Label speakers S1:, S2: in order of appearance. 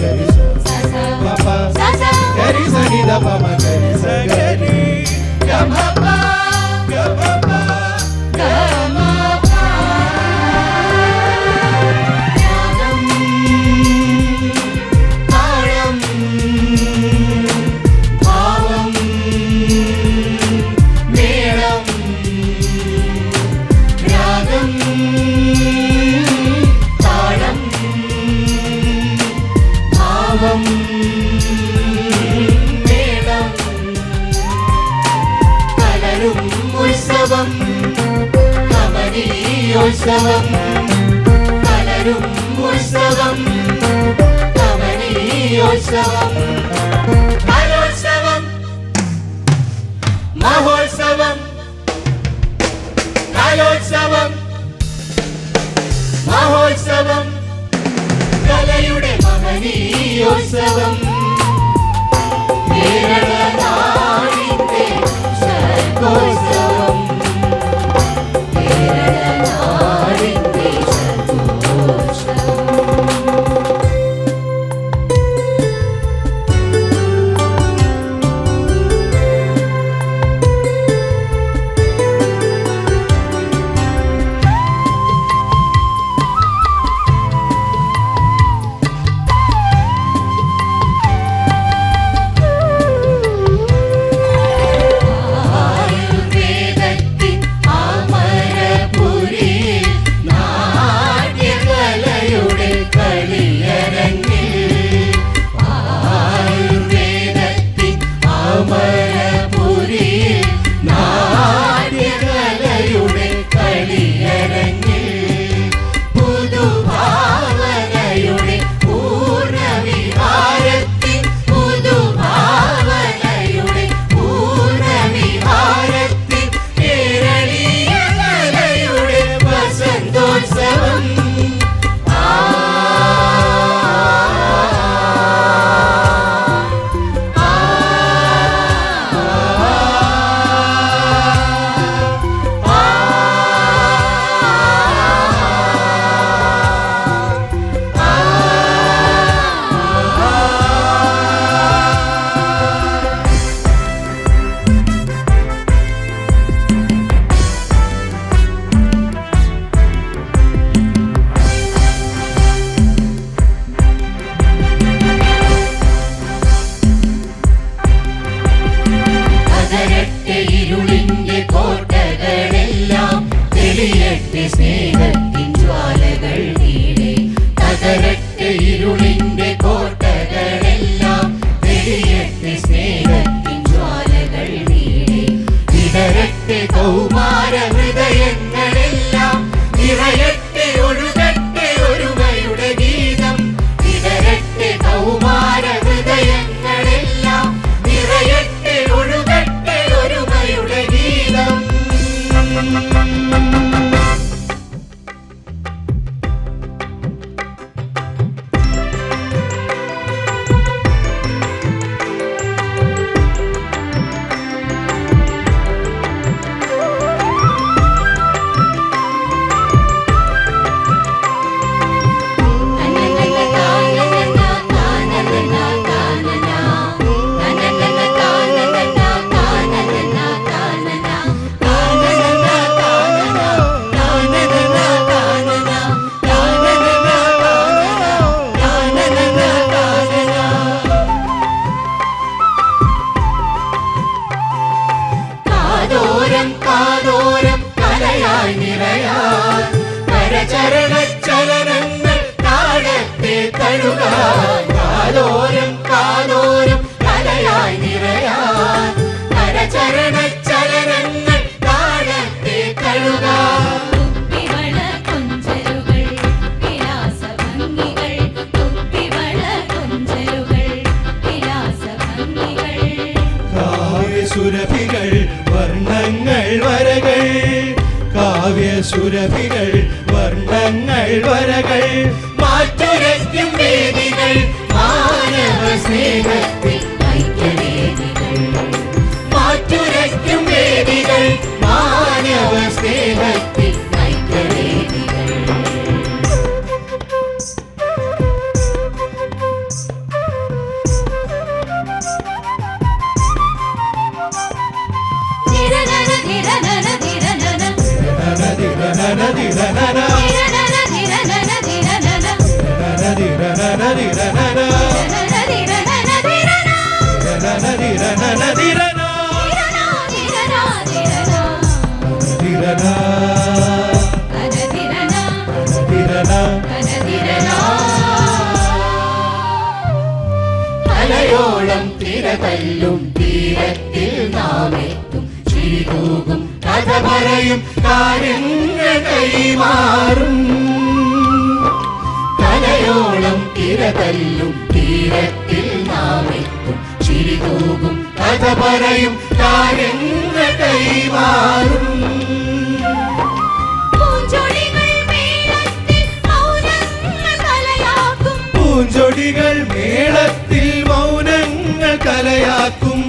S1: గరి స గరి స గరి స గరి స గరి గమ ഭാവം വേണം കലരും ഉത്സവം. കമനീയോത്സവം. കലരും ഉത്സവം. കമനീയോത്സവം. കലോത്സവം. മഹോത്സവം. കലോത്സവം. മഹോത്സവം. കരുണയുടെ മഹനീയോത്സവം. കേരള സർഗോത്സവം സുരഭികൾ വർണങ്ങൾ വരകൾ മാറ്റുരയ്ക്കും വേദികൾ മാനവ സ്നേഹത്തിൽ ഐക്യവേദികൾ. മാറ്റുരയ്ക്കും വേദികൾ മാനവ സ്നേഹത്തിൽ അലയോളം തിരതല്ലും തീരത്തിൽ നാം എത്തും ചിരിതൂകും കഥ പറയും കാര്യങ്ങൾ കൈമാറും കരയോളം തിര തല്ലും തീരത്തിൽ നാം എത്തും ചിരിതൂകും കഥ പറയും കാര്യങ്ങൾ കൈമാറും.
S2: പൂഞ്ചൊടികൾ മേളത്തിൽ മൗനങ്ങൾ കലയാക്കും.